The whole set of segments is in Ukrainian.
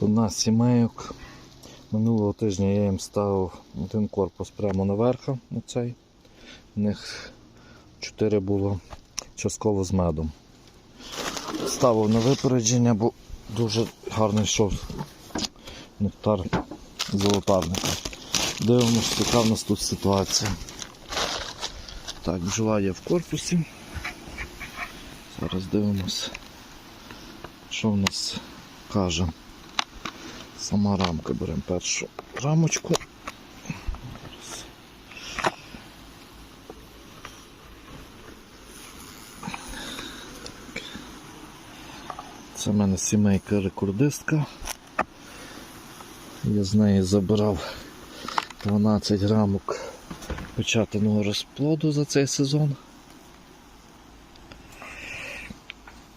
одна з сімейок. Минулого тижня я їм ставив один корпус прямо наверх, оцей. У них чотири було частково з медом. Ставив на випередження, бо дуже гарно йшов нектар золотарника. Дивимося, яка в нас тут ситуація. Так, бджола є в корпусі. Зараз дивимося, що в нас каже. Сама рамка беремо першу рамочку. Це в мене сімейка рекордистка. Я з неї забирав 12 рамок печатаного розплоду за цей сезон.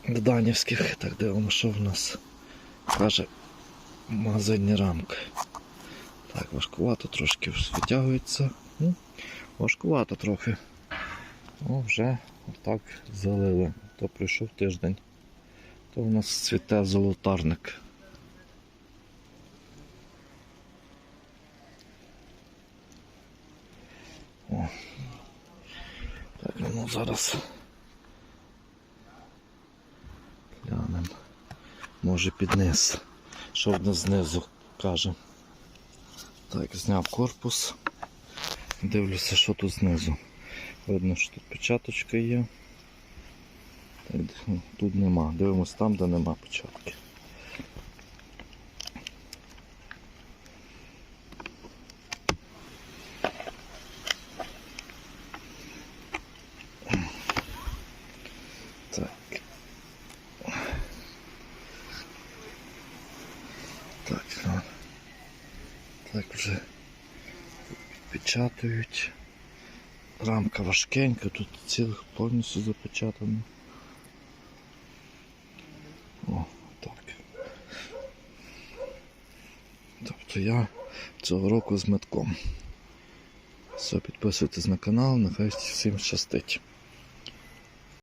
Гданівських. Так дивимо, що в нас каже магазинні рамки. Так, важкувато трошки витягується. Ну, важкувато трохи. О, вже отак залили. То пройшов тиждень. То у нас цвіте золотарник. О. Так, ну зараз глянемо. Може під низ. Що в знизу каже. Так, зняв корпус. Дивлюся, що тут знизу. Видно, що тут печаточка є. Тут нема. Дивимось там, де нема печатки. Так, ну. так вже печатають. Рамка важкенька, тут цілих повністю запечатано. О, так. Тобто я цього року з метком. Все, підписуйтесь на канал, нехай всім щастить.